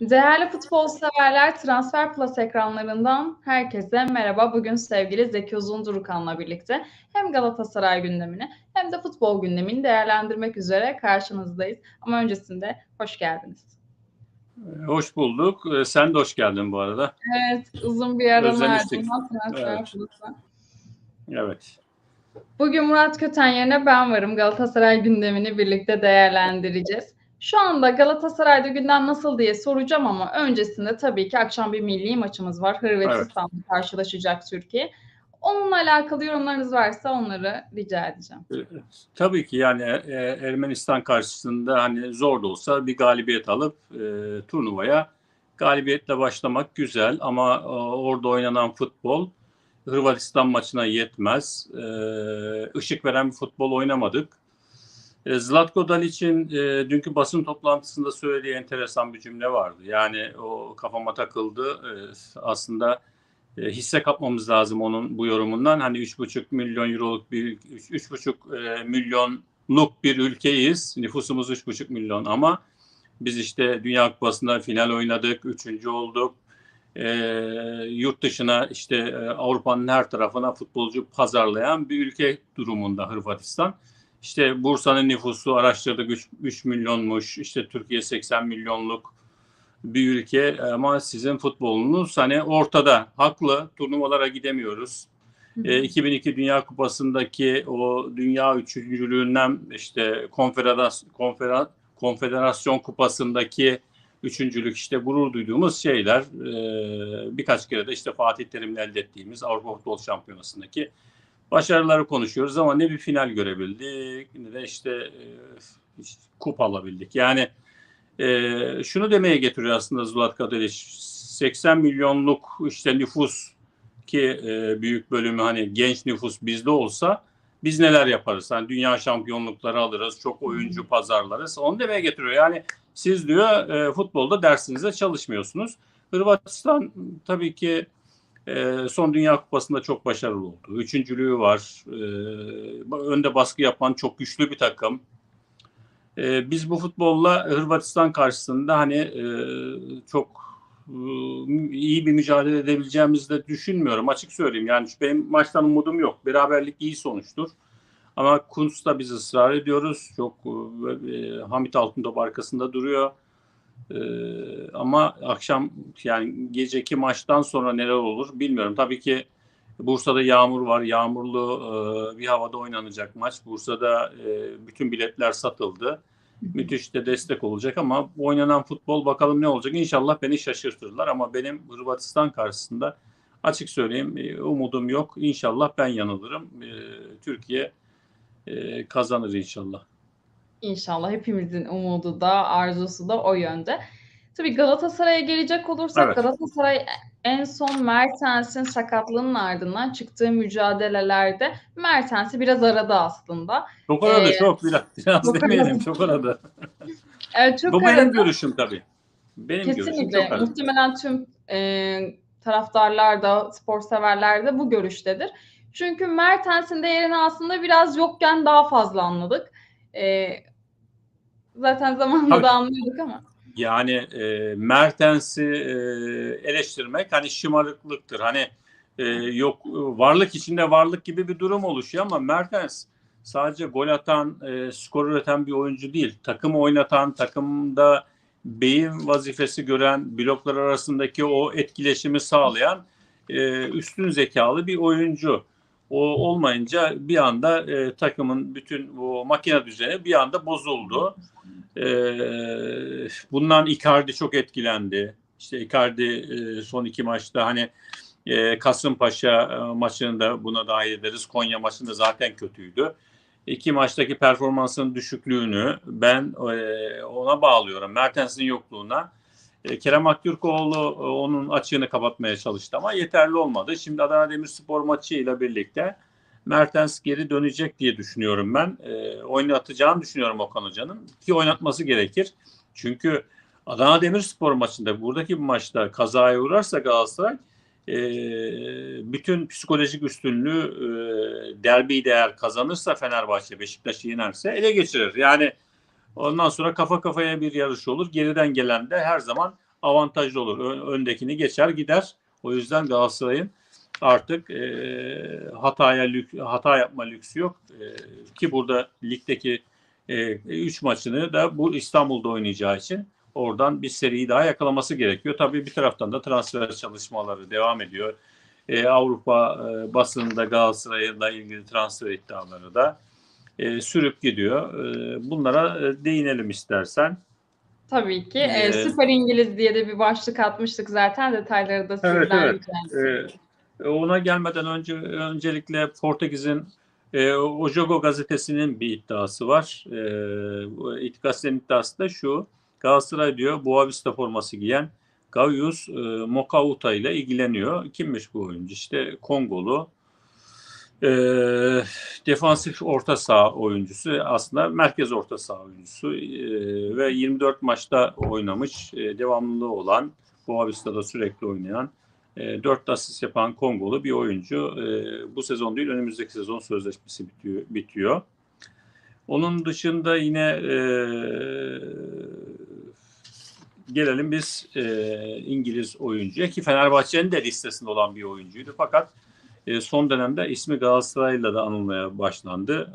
Değerli futbol severler, Transfer Plus ekranlarından herkese merhaba. Bugün sevgili Zeki Uzundurukan'la birlikte hem Galatasaray gündemini hem de futbol gündemini değerlendirmek üzere karşınızdayız. Ama öncesinde hoş geldiniz. Hoş bulduk. Ee, Sen de hoş geldin bu arada. Evet, uzun bir aranın ardından Transfer. Plus'a. Evet. Bugün Murat Köten yerine ben varım. Galatasaray gündemini birlikte değerlendireceğiz. Şu anda Galatasaray'da gündem nasıl diye soracağım ama öncesinde tabii ki akşam bir milli maçımız var. Hırvatistan'la karşılaşacak Türkiye. Onunla alakalı yorumlarınız varsa onları rica edeceğim. Ee, Tabii ki yani e, Ermenistan karşısında hani zor da olsa bir galibiyet alıp e, turnuvaya galibiyetle başlamak güzel ama e, orada oynanan futbol Hırvatistan maçına yetmez. E, ışık veren bir futbol oynamadık. E, Zlatko Dalic'in e, dünkü basın toplantısında söylediği enteresan bir cümle vardı. Yani o kafama takıldı. E, aslında e, hisse kapmamız lazım onun bu yorumundan. Hani 3,5 milyon euroluk bir 3,5 e, milyonluk bir ülkeyiz. Nüfusumuz 3,5 milyon ama biz işte Dünya Kupası'nda final oynadık, üçüncü olduk. E, yurt dışına işte e, Avrupa'nın her tarafına futbolcu pazarlayan bir ülke durumunda Hırvatistan. İşte Bursa'nın nüfusu araştırdık 3, 3 milyonmuş. İşte Türkiye 80 milyonluk bir ülke ama sizin futbolunuz hani ortada. Haklı. Turnuvalara gidemiyoruz. E, 2002 Dünya Kupası'ndaki o dünya üçüncülüğünden işte konferans, konferans, konfederasyon kupasındaki üçüncülük işte gurur duyduğumuz şeyler e, birkaç kere de işte Fatih Terim'le elde ettiğimiz Avrupa Futbol Şampiyonası'ndaki başarıları konuşuyoruz ama ne bir final görebildik ne de işte e, kupa alabildik. Yani e, şunu demeye getiriyor aslında Zlatko Dalic 80 milyonluk işte nüfus ki e, büyük bölümü hani genç nüfus bizde olsa biz neler yaparız? Hani dünya şampiyonlukları alırız, çok oyuncu pazarlarız. Onu demeye getiriyor. Yani siz diyor e, futbolda dersinize çalışmıyorsunuz. Hırvatistan tabii ki e, son Dünya Kupası'nda çok başarılı oldu. Üçüncülüğü var. E, önde baskı yapan çok güçlü bir takım. E, biz bu futbolla Hırvatistan karşısında hani e, çok e, iyi bir mücadele edebileceğimizi de düşünmüyorum. Açık söyleyeyim. Yani benim maçtan umudum yok. Beraberlik iyi sonuçtur. Ama Kuntz'ta biz ısrar ediyoruz. Çok e, Hamit Altıntop arkasında duruyor. E, ama akşam yani geceki maçtan sonra neler olur bilmiyorum. Tabii ki Bursa'da yağmur var. Yağmurlu e, bir havada oynanacak maç. Bursa'da e, bütün biletler satıldı. Müthiş de destek olacak ama oynanan futbol bakalım ne olacak. İnşallah beni şaşırtırlar ama benim Hırvatistan karşısında açık söyleyeyim e, umudum yok. İnşallah ben yanılırım. E, Türkiye e, kazanır inşallah. İnşallah hepimizin umudu da arzusu da o yönde. Tabii Galatasaray'a gelecek olursak Evet. Galatasaray en son Mertens'in sakatlığının ardından çıktığı mücadelelerde Mertens'i biraz aradı aslında. Çok aradı Ee, çok biraz, biraz çok demeyelim aradı. çok aradı. Evet, çok Bu aradı. benim görüşüm tabii. Benim görüşüm Kesinlikle. çok aradı. Muhtemelen tüm e, taraftarlar da, spor severler de bu görüştedir. Çünkü Mertens'in değerini aslında biraz yokken daha fazla anladık. E, zaten Tabii. da anlıyorduk ama. Yani e, Mertens'i e, eleştirmek hani şımarıklıktır. Hani e, yok varlık içinde varlık gibi bir durum oluşuyor ama Mertens sadece gol atan, e, skor üreten bir oyuncu değil. Takım oynatan, takımda beyin vazifesi gören, bloklar arasındaki o etkileşimi sağlayan e, üstün zekalı bir oyuncu. O olmayınca bir anda e, takımın bütün o makine düzeni bir anda bozuldu. Ee, bundan Icardi çok etkilendi. İşte Icardi e, son iki maçta hani e, Kasımpaşa e, maçını da buna dahil ederiz. Konya maçında zaten kötüydü. İki maçtaki performansının düşüklüğünü ben e, ona bağlıyorum. Mertens'in yokluğuna. E, Kerem Aktürkoğlu e, onun açığını kapatmaya çalıştı ama yeterli olmadı. Şimdi Adana Demirspor maçıyla birlikte Mertens geri dönecek diye düşünüyorum ben. E, oynatacağını düşünüyorum Okan Hoca'nın. Ki oynatması gerekir. Çünkü Adana Demirspor maçında buradaki bir maçta kazaya uğrarsa Galatasaray e, bütün psikolojik üstünlüğü e, derbi değer kazanırsa Fenerbahçe Beşiktaş'ı yenerse ele geçirir. Yani ondan sonra kafa kafaya bir yarış olur. Geriden gelen de her zaman avantajlı olur. Öndekini geçer gider. O yüzden Galatasaray'ın artık e, hataya lük, hata yapma lüksü yok. E, ki burada ligdeki 3 maçını da bu İstanbul'da oynayacağı için oradan bir seriyi daha yakalaması gerekiyor. Tabii bir taraftan da transfer çalışmaları devam ediyor. E, Avrupa e, basınında Galatasaray'la ilgili transfer iddiaları da e, sürüp gidiyor. E, bunlara e, değinelim istersen. Tabii ki. Ee, Süper İngiliz diye de bir başlık atmıştık zaten. Detayları da sizden Evet, evet. Ee, ediyorum. Ona gelmeden önce öncelikle Portekiz'in e, O Jogo gazetesinin bir iddiası var. E, gazetenin iddiası da şu. Galatasaray diyor Boavista forması giyen Gaius e, Mokauta ile ilgileniyor. Kimmiş bu oyuncu? İşte Kongolu. E, defansif orta saha oyuncusu. Aslında merkez orta saha oyuncusu. E, ve 24 maçta oynamış. E, devamlılığı olan Boavista'da sürekli oynayan e, 4 asist yapan Kongolu bir oyuncu. E, bu sezon değil önümüzdeki sezon sözleşmesi bitiyor. bitiyor. Onun dışında yine e, gelelim biz e, İngiliz oyuncuya ki Fenerbahçe'nin de listesinde olan bir oyuncuydu. Fakat son dönemde ismi Galatasaray'la da anılmaya başlandı.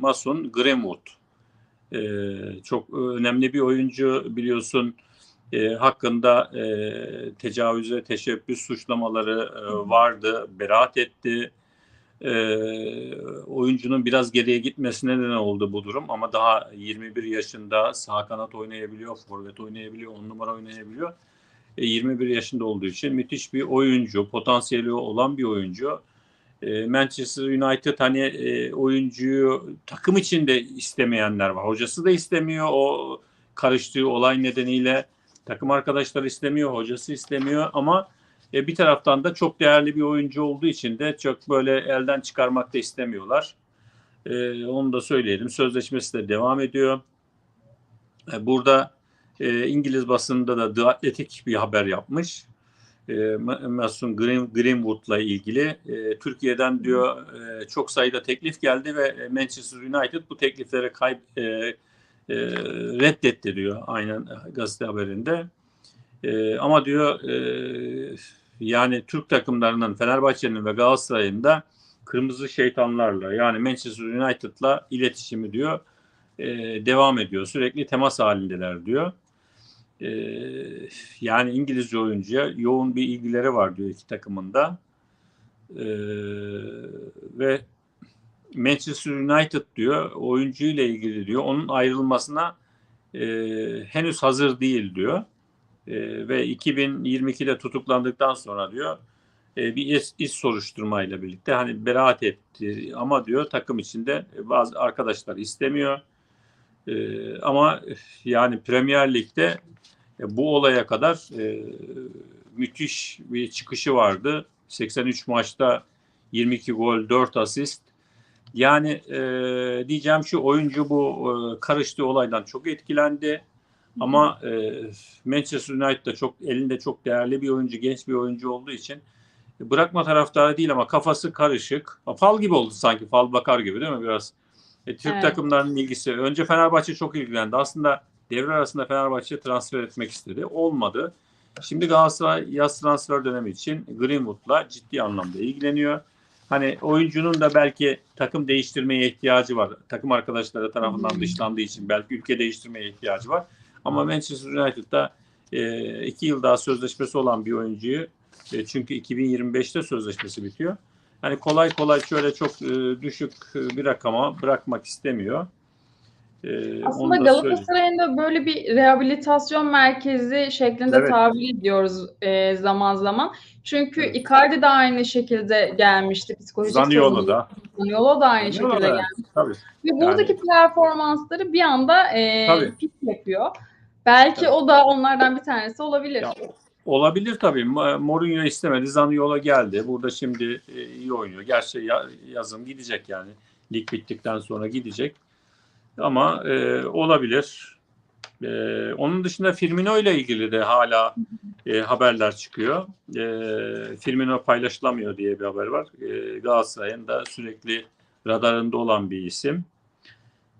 Mason Greenwood. E, çok önemli bir oyuncu biliyorsun hakkında e, tecavüze teşebbüs suçlamaları e, vardı. Beraat etti. E, oyuncunun biraz geriye gitmesine neden oldu bu durum ama daha 21 yaşında sağ kanat oynayabiliyor, forvet oynayabiliyor, on numara oynayabiliyor. E, 21 yaşında olduğu için müthiş bir oyuncu, potansiyeli olan bir oyuncu. E, Manchester United hani e, oyuncuyu takım içinde istemeyenler var. Hocası da istemiyor o karıştığı olay nedeniyle takım arkadaşları istemiyor, hocası istemiyor ama e, bir taraftan da çok değerli bir oyuncu olduğu için de çok böyle elden çıkarmak da istemiyorlar. E, onu da söyleyelim. Sözleşmesi de devam ediyor. E, burada e, İngiliz basında da The Athletic bir haber yapmış. E, Mason Green, Greenwood'la ilgili. E, Türkiye'den diyor e, çok sayıda teklif geldi ve Manchester United bu tekliflere kayıp e, e, reddetti diyor aynen gazete haberinde. E, ama diyor e, yani Türk takımlarının Fenerbahçe'nin ve Galatasaray'ın da kırmızı şeytanlarla yani Manchester United'la iletişimi diyor e, devam ediyor. Sürekli temas halindeler diyor. E, yani İngilizce oyuncuya yoğun bir ilgileri var diyor iki takımında. E, ve Manchester United diyor oyuncuyla ilgili diyor onun ayrılmasına e, henüz hazır değil diyor. E, ve 2022'de tutuklandıktan sonra diyor e, bir iş, iş soruşturmayla birlikte hani beraat etti ama diyor takım içinde bazı arkadaşlar istemiyor. E, ama yani Premier Lig'de e, bu olaya kadar e, müthiş bir çıkışı vardı. 83 maçta 22 gol, 4 asist. Yani e, diyeceğim şu oyuncu bu e, karıştığı olaydan çok etkilendi. Ama e, Manchester United'da çok elinde çok değerli bir oyuncu, genç bir oyuncu olduğu için e, bırakma taraftarı değil ama kafası karışık. Fal gibi oldu sanki, fal bakar gibi değil mi biraz? E, Türk Evet. takımlarının ilgisi. Önce Fenerbahçe çok ilgilendi. Aslında devre arasında Fenerbahçe transfer etmek istedi. Olmadı. Şimdi Galatasaray yaz transfer dönemi için Greenwood'la ciddi anlamda ilgileniyor. Hani oyuncunun da belki takım değiştirmeye ihtiyacı var. Takım arkadaşları tarafından Hmm. dışlandığı için belki ülke değiştirmeye ihtiyacı var. Ama Manchester United'da e, iki yıl daha sözleşmesi olan bir oyuncuyu e, çünkü 2025'te sözleşmesi bitiyor. Hani kolay kolay şöyle çok e, düşük e, bir rakama bırakmak istemiyor. E, Aslında. Galatasaray'ın da böyle bir rehabilitasyon merkezi şeklinde Evet. tabir ediyoruz e, zaman zaman. Çünkü Evet. Icardi de aynı şekilde gelmişti psikolojik Zaniolo da. Zaniolo da aynı Zaniolo şekilde da, geldi. Tabii. Ve buradaki performansları bir anda e, Tabii. pik yapıyor. Belki Tabii. o da onlardan bir tanesi olabilir. Ya, olabilir tabii. Mourinho istemedi. Zaniolo geldi. Burada şimdi e, iyi oynuyor. Gerçi ya- yazın gidecek yani. Lig bittikten sonra gidecek. Ama e, olabilir. E, onun dışında Firmino ile ilgili de hala e, haberler çıkıyor. E, Firmino paylaşılamıyor diye bir haber var. E, Galatasaray'ın da sürekli radarında olan bir isim.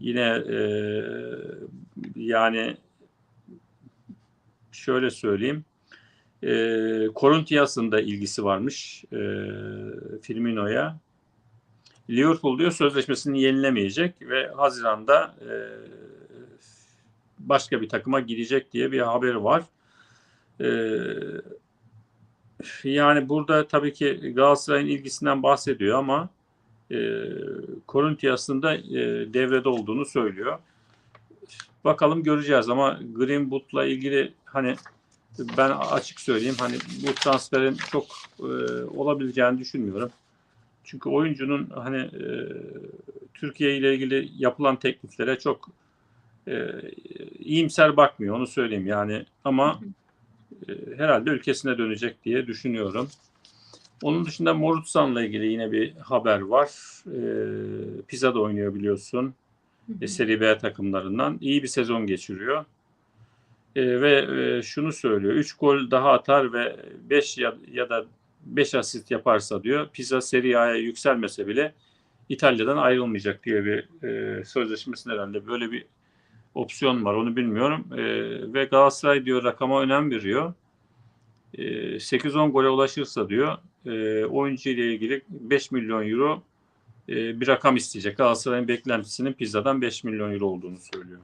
Yine e, yani şöyle söyleyeyim. E, Corinthians'ın da ilgisi varmış e, Firmino'ya. Liverpool diyor sözleşmesini yenilemeyecek ve Haziran'da e, başka bir takıma gidecek diye bir haberi var. E, yani burada tabii ki Galatasaray'ın ilgisinden bahsediyor ama e, Corinthians'ın da e, devrede olduğunu söylüyor. Bakalım göreceğiz ama Greenwood'la ilgili hani ben açık söyleyeyim hani bu transferin çok e, olabileceğini düşünmüyorum. Çünkü oyuncunun hani e, Türkiye ile ilgili yapılan tekliflere çok e, iyimser bakmıyor onu söyleyeyim yani ama e, herhalde ülkesine dönecek diye düşünüyorum. Onun dışında Morutsan'la ilgili yine bir haber var. E, Pisa'da oynuyor biliyorsun. E, Seri B takımlarından. iyi bir sezon geçiriyor. E, ve e, şunu söylüyor. 3 gol daha atar ve 5 ya, ya da 5 asist yaparsa diyor. Pisa Serie A'ya yükselmese bile İtalya'dan ayrılmayacak diye bir e, sözleşmesinde herhalde böyle bir opsiyon var. Onu bilmiyorum. E, ve Galatasaray diyor rakama önem veriyor. E, 8-10 gole ulaşırsa diyor e, oyuncu ile ilgili 5 milyon euro e, bir rakam isteyecek. Galatasaray'ın beklentisinin Pizza'dan 5 milyon euro olduğunu söylüyor.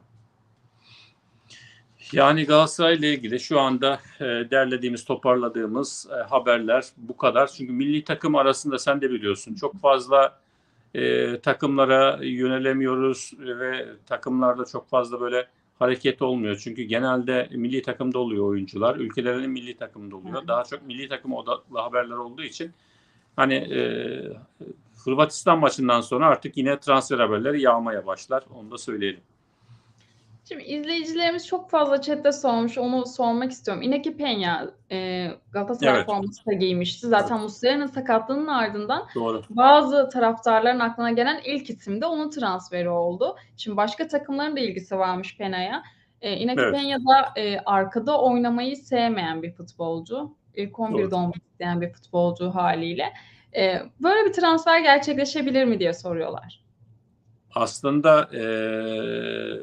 Yani Galatasaray ile ilgili şu anda e, derlediğimiz, toparladığımız e, haberler bu kadar. Çünkü milli takım arasında sen de biliyorsun çok fazla e, takımlara yönelemiyoruz ve takımlarda çok fazla böyle hareket olmuyor. Çünkü genelde milli takımda oluyor oyuncular. Ülkelerinin milli takımda oluyor. Daha çok milli takım odaklı haberler olduğu için hani e, Hırvatistan maçından sonra artık yine transfer haberleri yağmaya başlar. Onu da söyleyelim. Şimdi izleyicilerimiz çok fazla chatte sormuş. Onu sormak istiyorum. Inaki Peña e, Galatasaray Evet. forması da giymişti. Zaten Muslera'nın sakatlığının ardından Doğru. bazı taraftarların aklına gelen ilk isim de onun transferi oldu. Şimdi başka takımların da ilgisi varmış Pena'ya. E, Inaki Evet. Peña da e, arkada oynamayı sevmeyen bir futbolcu. İlk 11'de Doğru. olmak isteyen bir futbolcu haliyle. E, böyle bir transfer gerçekleşebilir mi diye soruyorlar. Aslında eee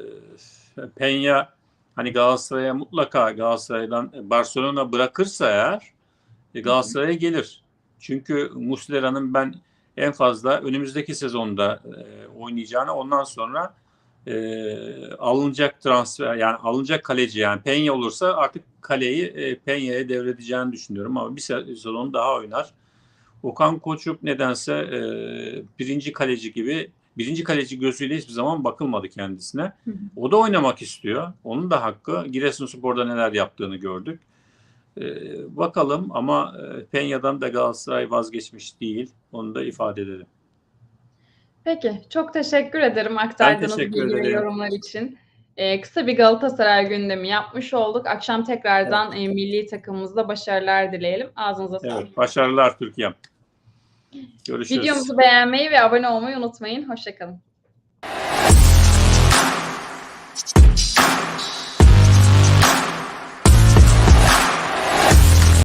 Penya hani Galatasaray'a mutlaka Galatasaray'dan Barcelona bırakırsa eğer e, Galatasaray'a gelir. Çünkü Muslera'nın ben en fazla önümüzdeki sezonda e, oynayacağını ondan sonra e, alınacak transfer yani alınacak kaleci yani Penya olursa artık kaleyi e, Penya'ya devredeceğini düşünüyorum ama bir sezon daha oynar. Okan Koçuk nedense e, birinci kaleci gibi birinci kaleci gözüyle hiçbir zaman bakılmadı kendisine. Hı hı. O da oynamak istiyor. Onun da hakkı. Giresunspor'da neler yaptığını gördük. Ee, bakalım ama e, Peña'dan da Galatasaray vazgeçmiş değil. Onu da ifade edelim. Peki, çok teşekkür ederim aktardığınız bilgi ve yorumlar için. Ee, kısa bir Galatasaray gündemi yapmış olduk. Akşam tekrardan e, milli takımımızda başarılar dileyelim. Ağzınıza sağlık. Evet, başarılar Türkiye'm. Görüşürüz. Videomuzu beğenmeyi ve abone olmayı unutmayın. Hoşçakalın.